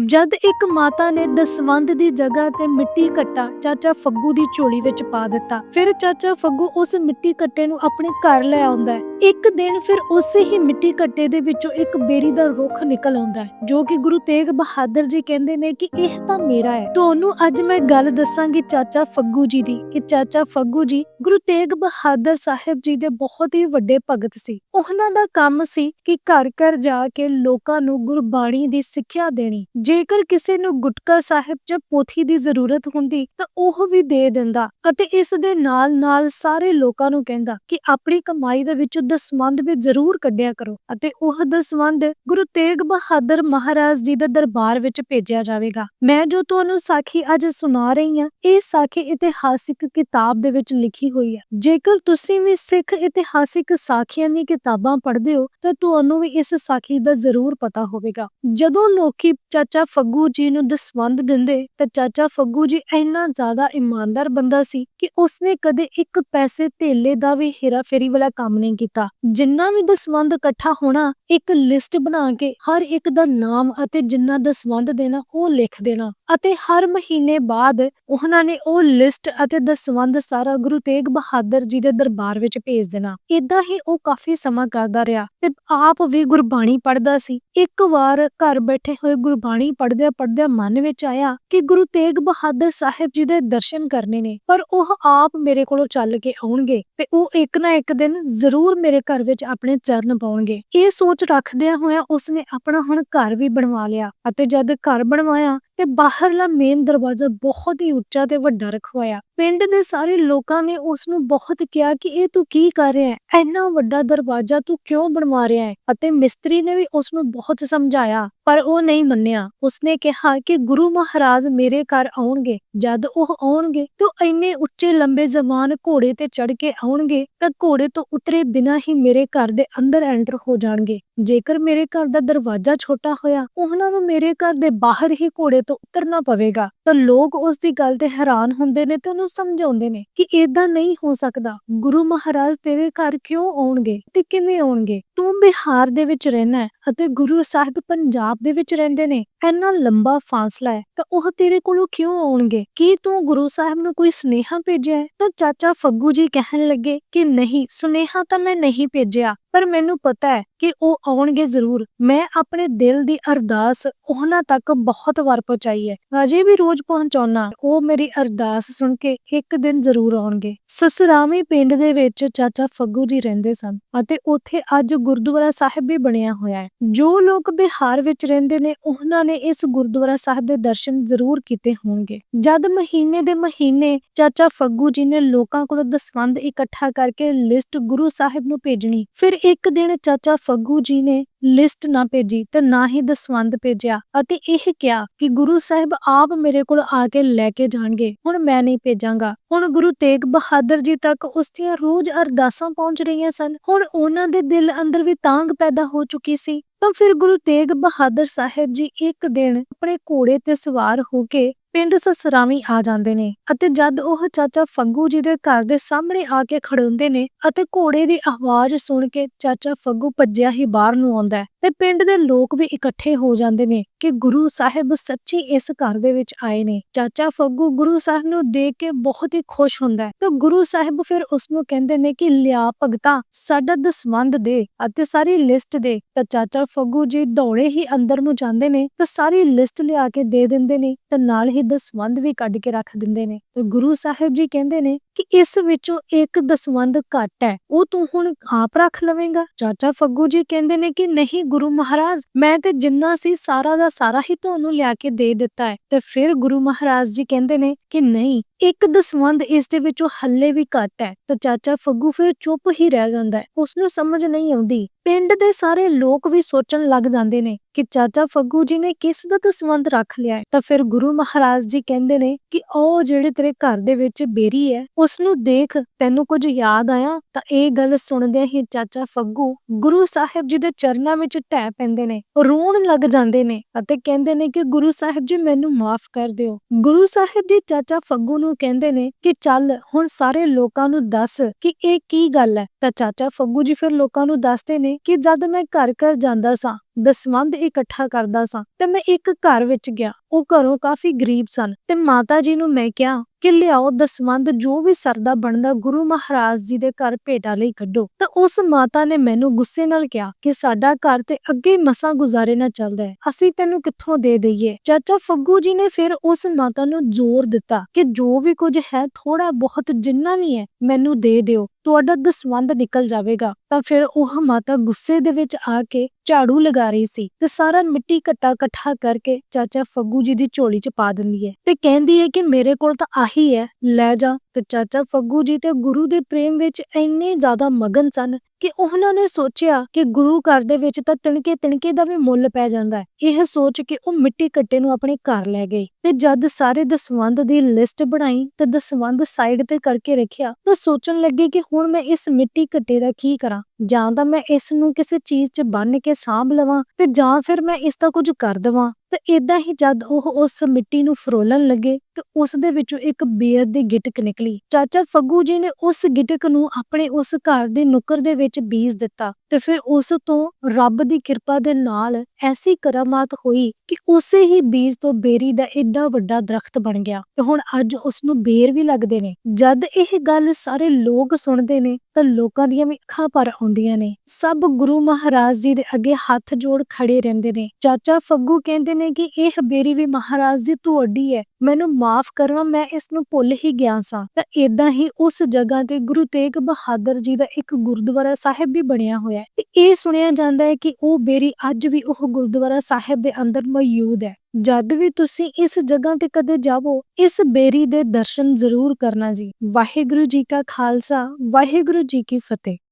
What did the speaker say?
ਜਦ ਇੱਕ ਮਾਤਾ ਨੇ ਦਸਵੰਧ ਦੀ ਜਗ੍ਹਾ ਤੇ ਮਿੱਟੀ ਕੱਟਾ, ਚਾਚਾ ਫੱਗੂ ਦੀ ਝੋਲੀ ਵਿੱਚ ਪਾ ਦਿੱਤਾ। ਫਿਰ ਚਾਚਾ ਫੱਗੂ ਉਸ ਮਿੱਟੀ ਕੱਟੇ ਨੂੰ ਆਪਣੇ ਘਰ ਲੈ ਆਉਂਦਾ ਹੈ। ਇੱਕ ਦਿਨ ਫਿਰ ਉਸੇ ਹੀ ਮਿੱਟੀ ਕੱਟੇ ਦੇ ਵਿੱਚੋਂ ਇੱਕ ਬੇਰੀ ਦਾ ਰੁੱਖ ਨਿਕਲ ਆਉਂਦਾ ਹੈ, ਜੋ ਕਿ ਗੁਰੂ ਤੇਗ ਬਹਾਦਰ ਜੀ ਕਹਿੰਦੇ ਨੇ ਕਿ ਇਹ ਤਾਂ ਮੇਰਾ ਹੈ। ਤੁਹਾਨੂੰ ਅੱਜ ਮੈਂ ਗੱਲ ਦੱਸਾਂਗੀ ਚਾਚਾ ਫੱਗੂ ਜੀ ਦੀ, ਕਿ ਚਾਚਾ ਫੱਗੂ ਜੀ ਗੁਰੂ ਤੇਗ ਬਹਾਦਰ ਸਾਹਿਬ ਜੀ ਦੇ ਬਹੁਤ ਹੀ ਵੱਡੇ ਭਗਤ ਸੀ। ਉਹਨਾਂ ਦਾ ਕੰਮ ਸੀ ਕਿ ਘਰ ਘਰ ਜਾ ਕੇ ਲੋਕਾਂ ਨੂੰ ਗੁਰਬਾਣੀ ਦੀ ਸਿੱਖਿਆ ਦੇਣੀ। ਜੇਕਰ ਕਿਸੇ ਨੂੰ ਗੁਟਕਾ ਸਾਹਿਬ ਜਾਂ ਪੋਥੀ ਦੀ ਜ਼ਰੂਰਤ ਹੁੰਦੀ, ਤਾਂ ਉਹ ਵੀ ਦੇ ਦਿੰਦਾ ਅਤੇ ਇਸ ਦੇ ਨਾਲ ਨਾਲ ਸਾਰੇ ਲੋਕਾਂ ਨੂੰ ਕਹਿੰਦਾ ਕਿ ਆਪਣੀ ਕਮਾਈ ਦੇ ਵਿੱਚੋਂ ਦਸਵੰਧ ਵੀ ਜ਼ਰੂਰ ਕੱਢਿਆ ਕਰੋ ਅਤੇ ਉਹ ਦਸਵੰਧ ਗੁਰੂ ਤੇਗ ਬਹਾਦਰ ਮਹਾਰਾਜ ਜੀ ਦੇ ਦਰਬਾਰ ਵਿੱਚ ਭੇਜਿਆ ਜਾਵੇਗਾ। ਮੈਂ ਜੋ ਤੁਹਾਨੂੰ ਸਾਖੀ ਅੱਜ ਸੁਣਾ ਰਹੀ ਹਾਂ, ਇਹ ਸਾਖੀ ਇਤਿਹਾਸਿਕ ਕਿਤਾਬ ਦੇ ਵਿੱਚ ਲਿਖੀ ਹੋਈ ਹੈ। ਜੇਕਰ ਤੁਸੀਂ ਵੀ ਸਿੱਖ ਇਤਿਹਾਸਿਕ ਸਾਖੀਆਂ ਦੀ ਕਿਤਾਬਾਂ ਪੜ੍ਹਦੇ ਹੋ, ਤਾਂ ਤੁਹਾਨੂੰ ਵੀ ਇਸ ਸਾਖੀ ਦਾ ਜ਼ਰੂਰ ਪਤਾ ਹੋਵੇਗਾ। ਜਦੋਂ ਲੋਕੀ ਚਾਚਾ ਫੱਗੂ ਜੀ ਨੂੰ ਦਸਵੰਧ ਦਿੰਦੇ ਤਾਂ ਚਾਚਾ ਫੱਗੂ ਜੀ ਇੰਨਾ ਜ਼ਿਆਦਾ ਇਮਾਨਦਾਰ ਬੰਦਾ ਸੀ ਕਿ ਉਸਨੇ ਕਦੇ ਇੱਕ ਪੈਸੇ ਧੇਲੇ ਦਾ ਵੀ ਹੇਰਾਫੇਰੀ ਵਾਲਾ ਕੰਮ ਨਹੀਂ ਕੀਤਾ। ਜਿੰਨਾ ਵੀ ਦਸਵੰਧ ਇਕੱਠਾ ਹੋਣਾ, ਇੱਕ ਲਿਸਟ ਬਣਾ ਕੇ ਹਰ ਇੱਕ ਦਾ ਨਾਮ ਅਤੇ ਜਿੰਨਾ ਦਸਵੰਧ ਦੇਣਾ, ਉਹ ਲਿਖ ਦੇਣਾ। ਅਤੇ ਹਰ ਮਹੀਨੇ ਬਾਅਦ ਉਹਨਾਂ ਨੇ ਉਹ ਲਿਸਟ ਅਤੇ ਦਸਵੰਧ ਸਾਰਾ ਗੁਰੂ ਤੇਗ ਬਹਾਦਰ ਜੀ ਦੇ ਦਰਬਾਰ ਵਿੱਚ ਭੇਜ ਦੇਣਾ। ਇਦਾਂ ਹੀ ਉਹ ਕਾਫੀ ਸਮਾਂ ਕਰਦਾ ਰਿਹਾ ਤੇ ਆਪ ਵੀ ਗੁਰਬਾਣੀ ਪੜ੍ਹਦਾ ਸੀ। ਇੱਕ ਵਾਰ ਘਰ ਬੈਠੇ ਹੋਏ ਗੁਰਬਾਣੀ ਪੜ੍ਹਦਿਆਂ ਪੜ੍ਹਦਿਆਂ ਮਨ ਵਿੱਚ ਆਇਆ ਕਿ ਗੁਰੂ ਤੇਗ ਬਹਾਦਰ ਸਾਹਿਬ ਜੀ ਦੇ ਦਰਸ਼ਨ ਕਰਨੇ ਨੇ, ਪਰ ਉਹ ਆਪ ਮੇਰੇ ਕੋਲੋਂ ਚੱਲ ਕੇ ਆਉਣਗੇ ਤੇ ਉਹ ਇੱਕ ਨਾ ਇੱਕ ਦਿਨ ਜ਼ਰੂਰ ਮੇਰੇ ਘਰ ਵਿੱਚ ਆਪਣੇ ਚਰਨ ਪਾਉਣਗੇ। ਇਹ ਸੋਚ ਰੱਖਦਿਆਂ ਹੋਇਆ ਉਸਨੇ ਆਪਣਾ ਹੁਣ ਘਰ ਵੀ ਬਣਵਾ ਲਿਆ ਅਤੇ ਜਦ ਘਰ ਬਣਵਾਇਆ ਤੇ ਬਾਹਰਲਾ ਮੇਨ ਦਰਵਾਜ਼ਾ ਬਹੁਤ ਹੀ ਉੱਚਾ ਤੇ ਵੱਡਾ ਰਖਵਾਇਆ। ਪਿੰਡ ਦੇ ਸਾਰੇ ਲੋਕਾਂ ਨੇ ਉਸ ਨੂੰ ਬਹੁਤ ਕਿਹਾ ਕਿ ਇਹ ਤੂੰ ਕੀ ਕਰ ਰਿਹਾ ਹੈ? ਇੰਨਾ ਵੱਡਾ ਦਰਵਾਜ਼ਾ ਤੂੰ ਕਿਉਂ ਬਣਵਾ ਰਿਹਾ ਹੈ? ਅਤੇ ਮਿਸਤਰੀ ਨੇ ਵੀ ਉਸ ਨੂੰ ਬਹੁਤ ਸਮਝਾਇਆ, ਪਰ ਉਹ ਨਹੀਂ ਮੰਨਿਆ। ਉਸਨੇ ਕਿਹਾ ਕਿ ਗੁਰੂ ਮਹਾਰਾਜ ਮੇਰੇ ਘਰ ਆਉਣਗੇ। ਜਦ ਉਹ ਆਉਣਗੇ, ਤਾਂ ਇੰਨੇ ਉੱਚੇ ਲੰਬੇ ਜ਼ਮਾਨ ਘੋੜੇ ਤੇ ਚੜ ਕੇ ਆਉਣਗੇ, ਤਾਂ ਘੋੜੇ ਤੋਂ ਉਤਰੇ ਬਿਨਾਂ ਹੀ ਮੇਰੇ ਘਰ ਦੇ ਅੰਦਰ ਐਂਟਰ ਹੋ ਜਾਣਗੇ। ਜੇਕਰ ਮੇਰੇ ਘਰ ਦਾ ਦਰਵਾਜ਼ਾ ਛੋਟਾ ਹੋਇਆ, ਉਹਨਾਂ ਨੂੰ ਮੇਰੇ ਘਰ ਦੇ ਬਾਹਰ ਹੀ ਘੋੜੇ ਤੋਂ ਉਤਰਨਾ ਪਵੇਗਾ। ਤਾਂ ਲੋਕ ਉਸ ਦੀ ਗੱਲ ਤੇ ਹੈਰਾਨ ਹੁੰਦੇ ਨੇ ਤੇ ਉਹਨੂੰ ਸਮਝਾਉਂਦੇ ਨੇ ਕਿ ਏਦਾਂ ਨਹੀਂ ਹੋ ਸਕਦਾ। ਗੁਰੂ ਮਹਾਰਾਜ ਤੇਰੇ ਘਰ ਕਿਉਂ ਆਉਣਗੇ ਤੇ ਕਿਵੇਂ ਆਉਣਗੇ? ਤੂੰ ਬਿਹਾਰ ਦੇ ਵਿੱਚ ਰਹਿਣਾ ਅਤੇ ਗੁਰੂ ਸਾਹਿਬ ਪੰਜਾਬ ਦੇ ਵਿੱਚ ਰਹਿੰਦੇ ਨੇ, ਇੰਨਾ ਲੰਬਾ ਫਾਸਲਾ ਹੈ, ਤਾਂ ਉਹ ਤੇਰੇ ਕੋਲੋਂ ਕਿਉਂ ਆਉਣਗੇ? ਕੀ ਤੂੰ ਗੁਰੂ ਸਾਹਿਬ ਨੂੰ ਕੋਈ ਸੁਨੇਹਾ ਭੇਜਿਆ ਹੈ? ਤਾਂ ਚਾਚਾ ਫੱਗੂ ਜੀ ਕਹਿਣ ਲੱਗੇ ਕਿ ਨਹੀਂ, ਸੁਨੇਹਾ ਤਾਂ ਮੈਂ ਨਹੀਂ ਭੇਜਿਆ, ਪਰ ਮੈਨੂੰ ਪਤਾ ਹੈ ਕਿ ਉਹ ਆਉਣਗੇ ਜ਼ਰੂਰ। ਮੈਂ ਆਪਣੇ ਦਿਲ ਦੀ ਅਰਦਾਸ ਉਹਨਾਂ ਤੱਕ ਬਹੁਤ ਵਾਰ ਪਹੁੰਚਾਈ ਹੈ। ਅਜੇ ਵੀ ਰੋਜ਼ ਪਹੁੰਚਾਉਣਾ ਉਹ ਮੇਰੀ ਅਰਦਾਸ ਸੁਣ ਕੇ ਇੱਕ ਦਿਨ ਜ਼ਰੂਰ ਆਉਣਗੇ। ਸਸਰਾਮੀ ਪਿੰਡ ਦੇ ਵਿੱਚ ਚਾਚਾ ਫੱਗੂ ਜੀ ਰਹਿੰਦੇ ਸਨ ਅਤੇ ਉੱਥੇ ਅੱਜ ਗੁਰਦੁਆਰਾ ਸਾਹਿਬ ਵੀ ਬਣਿਆ ਹੋਇਆ ਹੈ। ਜੋ ਲੋਕ ਬਿਹਾਰ ਵਿੱਚ ਰਹਿੰਦੇ ਨੇ, ਉਹਨਾਂ ਨੇ ਇਸ ਗੁਰਦੁਆਰਾ ਸਾਹਿਬ ਦੇ ਦਰਸ਼ਨ ਜ਼ਰੂਰ ਕੀਤੇ ਹੋਣਗੇ। ਜਦ ਮਹੀਨੇ ਦੇ ਮਹੀਨੇ ਚਾਚਾ ਫੱਗੂ ਜੀ ਨੇ ਲੋਕਾਂ ਕੋਲੋਂ ਦਸਵੰਧ ਇਕੱਠਾ ਕਰਕੇ ਲਿਸਟ ਗੁਰੂ ਸਾਹਿਬ ਨੂੰ ਭੇਜਣੀ, ਫਿਰ ਇੱਕ ਦਿਨ ਚਾਚਾ ਫੱਗੂ ਜੀ ਨੇ ਲਿਸਟ ਨਾ ਭੇਜੀ ਤੇ ਨਾ ਹੀ ਦਸਵੰਧ ਭੇਜਿਆ ਅਤੇ ਇਹ ਕਿਹਾ ਕਿ ਗੁਰੂ ਸਾਹਿਬ ਆਪ ਮੇਰੇ ਕੋਲ ਆ ਕੇ ਲੈ ਕੇ ਜਾਣਗੇ। ਹੁਣ ਮੈਂ ਨਹੀਂ ਭੇਜਾਂਗਾ। ਹੁਣ ਗੁਰੂ ਤੇਗ ਬਹਾਦਰ ਜੀ ਤੱਕ ਉਸ ਦੀਆਂ ਰੋਜ਼ ਅਰਦਾਸਾਂ ਪਹੁੰਚ ਰਹੀਆਂ ਸਨ। ਹੁਣ ਉਹਨਾਂ ਦੇ ਦਿਲ ਅੰਦਰ ਵੀ ਤਾਂਗ ਪੈਦਾ ਹੋ ਚੁੱਕੀ ਸੀ। ਤਾਂ ਫਿਰ ਗੁਰੂ ਤੇਗ ਬਹਾਦਰ ਸਾਹਿਬ ਜੀ ਇੱਕ ਦਿਨ ਆਪਣੇ ਘੋੜੇ ਤੇ ਸਵਾਰ ਹੋ ਕੇ ਪਿੰਡ ਸਸਰਾਵੀ ਆ ਜਾਂਦੇ ਨੇ ਅਤੇ ਜਦ ਉਹ ਚਾਚਾ ਫੱਗੂ ਜੀ ਦੇ ਘਰ ਦੇ ਸਾਹਮਣੇ ਆ ਕੇ ਖੜੋਂਦੇ ਨੇ ਅਤੇ ਘੋੜੇ ਦੀ ਆਵਾਜ਼ ਸੁਣ ਕੇ ਚਾਚਾ ਫੱਗੂ ਭੱਜਿਆ ਹੀ ਬਾਹਰ ਨੂੰ ਆਉਂਦਾ ਤੇ ਪਿੰਡ ਦੇ ਲੋਕ ਵੀ ਇਕੱਠੇ ਹੋ ਜਾਂਦੇ ਨੇ ਕਿ ਗੁਰੂ ਸਾਹਿਬ ਸੱਚੀ ਇਸ ਘਰ ਦੇ ਵਿੱਚ ਆਏ ਨੇ। ਚਾਚਾ ਫੱਗੂ ਗੁਰੂ ਸਾਹਿਬ ਨੂੰ ਦੇਖ ਕੇ ਬਹੁਤ ਹੀ ਖੁਸ਼ ਹੁੰਦਾ ਹੈ ਤੇ ਗੁਰੂ ਸਾਹਿਬ ਫਿਰ ਉਸ ਨੂੰ ਕਹਿੰਦੇ ਨੇ ਕਿ ਲਿਆ ਭਗਤਾ, ਸਾਡਾ ਦਸਵੰਧ ਦੇ ਅਤੇ ਸਾਰੀ ਲਿਸਟ ਦੇ। ਤਾਂ ਚਾਚਾ ਫੱਗੂ ਜੀ ਦੌੜੇ ਹੀ ਅੰਦਰ ਨੂੰ ਜਾਂਦੇ ਨੇ ਤੇ ਸਾਰੀ ਲਿਸਟ ਲਿਆ ਕੇ ਦੇ ਦਿੰਦੇ ਨੇ ਤੇ ਨਾਲ ਹੀ ਦਸਵੰਧ ਵੀ ਕੱਢ ਕੇ ਰੱਖ ਦਿੰਦੇ ਨੇ। ਤੇ ਗੁਰੂ ਸਾਹਿਬ ਜੀ ਕਹਿੰਦੇ ਨੇ ਕਿ ਇਸ ਵਿੱਚੋਂ ਇੱਕ ਦਸਵੰਧ ਘੱਟ ਹੈ। ਉਹ ਤੂੰ ਹੁਣ ਆਪ ਰੱਖ ਲਵੇਂਗਾ? ਚਾਚਾ ਫੱਗੂ ਜੀ ਕਹਿੰਦੇ ਨੇ ਕਿ ਨਹੀਂ ਗੁਰੂ ਮਹਾਰਾਜ, ਮੈਂ ਤੇ ਜਿੰਨਾ ਸੀ ਸਾਰਾ ਦਾ ਸਾਰਾ ਹੀ ਤੁਹਾਨੂੰ ਲਿਆ ਕੇ ਦੇ ਦਿੱਤਾ ਹੈ। ਤੇ ਫਿਰ ਗੁਰੂ ਮਹਾਰਾਜ ਜੀ ਕਹਿੰਦੇ ਨੇ ਕਿ ਨਹੀਂ, ਇੱਕ ਦਸਵੰਧ ਇਸ ਦੇ ਵਿੱਚੋਂ ਹੱਲੇ ਵੀ ਘੱਟ ਹੈ। ਤਾਂ ਚਾਚਾ ਫੱਗੂ ਫਿਰ ਚੁੱਪ ਹੀ ਰਹਿ ਜਾਂਦਾ ਹੈ। ਉਸ ਨੂੰ ਸਮਝ ਨਹੀਂ ਆਉਂਦੀ। ਪਿੰਡ ਦੇ ਸਾਰੇ ਲੋਕ ਵੀ ਸੋਚਣ ਲੱਗ ਜਾਂਦੇ ਨੇ ਕਿ ਚਾਚਾ ਫੱਗੂ ਜੀ ਨੇ ਕਿਸ ਦਾ ਦਸਵੰਧ ਰੱਖ ਲਿਆ ਹੈ। ਤਾਂ ਫਿਰ ਗੁਰੂ ਮਹਾਰਾਜ ਜੀ ਕਹਿੰਦੇ ਨੇ ਕਿ ਉਹ ਜਿਹੜੇ ਤੇਰੇ ਘਰ ਦੇ ਵਿੱਚ ਬੇਰੀ ਹੈ, ਉਸ ਨੂੰ ਦੇਖ ਤੈਨੂੰ ਕੁਝ ਯਾਦ ਆਇਆ ਤਾਂ ਇਹ ਗੱਲ ਸੁਣਦਿਆਂ ਹੀ ਚਾਚਾ ਫੱਗੂ ਗੁਰੂ ਸਾਹਿਬ ਜੀ ਦੇ ਚਰਨਾਂ ਵਿੱਚ ਢਹਿ ਪੈਂਦੇ ਨੇ, ਰੋਣ ਲੱਗ ਜਾਂਦੇ ਨੇ ਅਤੇ ਕਹਿੰਦੇ ਨੇ ਕਿ ਗੁਰੂ ਸਾਹਿਬ ਜੀ ਮੈਨੂੰ ਮਾਫ ਕਰ ਦਿਓ। ਗੁਰੂ ਸਾਹਿਬ ਜੀ ਚਾਚਾ ਫੱਗੂ ਨੂੰ ਕਹਿੰਦੇ ਨੇ ਕਿ ਚੱਲ ਹੁਣ ਸਾਰੇ ਲੋਕਾਂ ਨੂੰ ਦੱਸ ਕਿ ਇਹ ਕੀ ਗੱਲ ਹੈ? ਤਾਂ ਚਾਚਾ ਫੱਗੂ ਜੀ ਫਿਰ ਲੋਕਾਂ ਨੂੰ ਦੱਸਦੇ ਨੇ ਕਿ ਜਦ ਮੈਂ ਘਰ ਘਰ ਜਾਂਦਾ ਸਾਂ ਦਸਵੰਧ ਇਕੱਠਾ ਕਰਦਾ ਸਾਂ ਤੇ ਮੈਂ ਇੱਕ ਘਰ ਵਿੱਚ ਗਿਆ। ਉਹ ਘਰੋਂ ਕਾਫੀ ਗਰੀਬ ਸਨ ਤੇ ਮਾਤਾ ਜੀ ਨੂੰ ਮੈਂ ਕਿਹਾ, ਕਿ ਲਿਆਓ ਦਸਵੰਧ ਜੋ ਵੀ ਸਰਦਾ ਬਣਦਾ ਗੁਰੂ ਮਹਾਰਾਜ ਜੀ ਦੇ ਘਰ ਭੇਟਾ ਲਈ ਕੱਢੋ। ਤਾਂ ਉਸ ਮਾਤਾ ਨੇ ਮੈਨੂੰ ਗੁੱਸੇ ਨਾਲ ਕਿਹਾ ਕਿ ਸਾਡਾ ਘਰ ਤੇ ਅੱਗੇ ਮਸਾਂ ਗੁਜ਼ਾਰੇ ਨਾਲ ਚੱਲਦਾ ਹੈ। ਅਸੀਂ ਤੈਨੂੰ ਕਿੱਥੋਂ ਦੇ ਦਈਏ? ਚਾਚਾ ਫੱਗੂ ਜੀ ਨੇ ਫਿਰ ਉਸ ਮਾਤਾ ਨੂੰ ਜ਼ੋਰ ਦਿੱਤਾ ਕਿ ਜੋ ਵੀ ਕੁਝ ਹੈ ਥੋੜਾ ਬਹੁਤ ਜਿੰਨਾ ਵੀ ਹੈ, ਮੈਨੂੰ ਦੇ ਦਿਓ। ਤੁਹਾਡਾ ਦਸਵੰਧ ਨਿਕਲ ਜਾਵੇਗਾ। ਤਾਂ ਫਿਰ ਉਹ ਮਾਤਾ ਗੁੱਸੇ ਦੇ ਵਿੱਚ ਆ ਕੇ ਝਾੜੂ ਲਗਾ ਰਹੀ ਸੀ ਤੇ ਸਾਰਾ ਮਿੱਟੀ ਘੱਟਾ ਇਕੱਠਾ ਕਰਕੇ ਚਾਚਾ ਫੱਗੂ ਜੀ ਦੀ ਝੋਲੀ 'ਚ ਪਾ ਦਿੰਦੀ ਹੈ ਤੇ ਕਹਿੰਦੀ ਹੈ ਕਿ ਮੇਰੇ ਕੋਲ ਤਾਂ ਆਹੀ ਹੈ, ਲੈ ਜਾ। ਤੇ ਚਾਚਾ ਫੱਗੂ ਜੀ ਤੇ ਗੁਰੂ ਦੇ ਪ੍ਰੇਮ ਵਿੱਚ ਇੰਨੇ ਜ਼ਿਆਦਾ ਮਗਨ ਸਨ ਕਿ ਉਹਨਾਂ ਨੇ ਸੋਚਿਆ ਕਿ ਗੁਰੂ ਘਰ ਦੇ ਵਿੱਚ ਤਾਂ ਤਿਣਕੇ ਤਿਣਕੇ ਦਾ ਵੀ ਮੁੱਲ ਪੈ ਜਾਂਦਾ ਹੈ। ਇਹ ਸੋਚ ਕੇ ਉਹ ਮਿੱਟੀ ਕੱਟੇ ਨੂੰ ਆਪਣੇ ਘਰ ਲੈ ਗਏ ਤੇ ਜਦ ਸਾਰੇ ਦਸਵੰਧ ਦੀ ਲਿਸਟ ਬਣਾਈ ਤੇ ਦਸਵੰਧ ਸਾਈਡ ਤੇ ਕਰਕੇ ਰੱਖਿਆ ਤਾਂ ਸੋਚਣ ਲੱਗੇ ਕਿ ਹੁਣ ਮੈਂ ਇਸ ਮਿੱਟੀ ਕੱਟੇ ਦਾ ਕੀ ਕਰਾਂ। ਜਾਂ ਤਾਂ ਮੈਂ ਇਸ ਨੂੰ ਕਿਸੇ ਚੀਜ਼ 'ਚ ਬੰਨ ਕੇ ਸਾਂਭ ਲਵਾਂ ਤੇ ਜਾਂ ਫਿਰ ਮੈਂ ਇਸ ਦਾ ਕੁਝ ਕਰ ਦਵਾਂ। ਤੇ ਇਦਾਂ ਹੀ ਜਦ ਉਹ ਉਸ ਮਿੱਟੀ ਨੂੰ ਫਰੋਲਣ ਲੱਗੇ ਤੇ ਉਸ ਦੇ ਵਿੱਚੋਂ ਇੱਕ ਬੇਰ ਦੀ ਗਿਟਕ ਨਿਕਲੀ। ਚਾਚਾ ਫੱਗੂ ਜੀ ਨੇ ਉਸ ਗਿਟਕ ਨੂੰ ਆਪਣੇ ਉਸ ਘਰ ਦੇ ਨੁੱਕਰ ਦੇ ਵਿੱਚ ਬੀਜ ਦਿੱਤਾ। ਤੇ ਫਿਰ ਉਸ ਤੋਂ ਰੱਬ ਦੀ ਕਿਰਪਾ ਦੇ ਨਾਲ ਐਸੀ ਕਰਾਮਾਤ ਹੋਈ ਕਿ ਉਸੇ ਹੀ ਬੀਜ ਤੋਂ ਬੇਰੀ ਦਾ ਏਡਾ ਵੱਡਾ ਦਰਖਤ ਬਣ ਗਿਆ ਤੇ ਹੁਣ ਅੱਜ ਉਸ ਨੂੰ ਬੇਰ ਵੀ ਲੱਗਦੇ ਨੇ। ਜਦ ਇਹ ਗੱਲ ਸਾਰੇ ਲੋਕ ਸੁਣਦੇ ਨੇ ਤਾਂ ਲੋਕਾਂ ਦੀਆਂ ਵੀ ਅੱਖਾਂ ਭਰ ਆਉਂਦੀਆਂ ਨੇ। ਸਭ ਗੁਰੂ ਮਹਾਰਾਜ ਜੀ ਦੇ ਅੱਗੇ ਹੱਥ ਜੋੜ ਖੜੇ ਰਹਿੰਦੇ ਨੇ। ਚਾਚਾ ਫੱਗੂ ਕਹਿੰਦੇ ਨੇ ਕਿ ਇਹ ਬੇਰੀ ਵੀ ਮਹਾਰਾਜ ਜੀ ਤੁਹਾਡੀ ਹੈ ਮੈਨੂੰ ਮਾਫ ਕਰਵਾ, ਮੈਂ ਇਸ ਨੂੰ ਭੁੱਲ ਹੀ ਗਿਆ ਸਾਂ। ਤਾਂ ਇਦਾਂ ਹੀ ਉਸ ਜਗ੍ਹਾ ਤੇ ਗੁਰੂ ਤੇਗ ਬਹਾਦਰ ਜੀ ਦਾ ਇੱਕ ਗੁਰਦੁਆਰਾ ਸਾਹਿਬ ਵੀ ਬਣਿਆ ਹੋਇਆ ਹੈ। ਤੇ ਇਹ ਸੁਣਿਆ ਜਾਂਦਾ ਹੈ ਕਿ ਉਹ ਬੇਰੀ ਅੱਜ ਵੀ ਉਹ ਗੁਰਦੁਆਰਾ ਸਾਹਿਬ ਦੇ ਅੰਦਰ ਮੌਜੂਦ ਹੈ। ਜਦ ਵੀ ਤੁਸੀਂ ਇਸ ਜਗ੍ਹਾ ਤੇ ਕਦੇ ਜਾਵੋ, ਇਸ ਬੇਰੀ ਦੇ ਦਰਸ਼ਨ ਜ਼ਰੂਰ ਕਰਨਾ ਜੀ। ਵਾਹਿਗੁਰੂ ਜੀ ਕਾ ਖਾਲਸਾ, ਵਾਹਿਗੁਰੂ ਜੀ ਕੀ ਫਤਿਹ।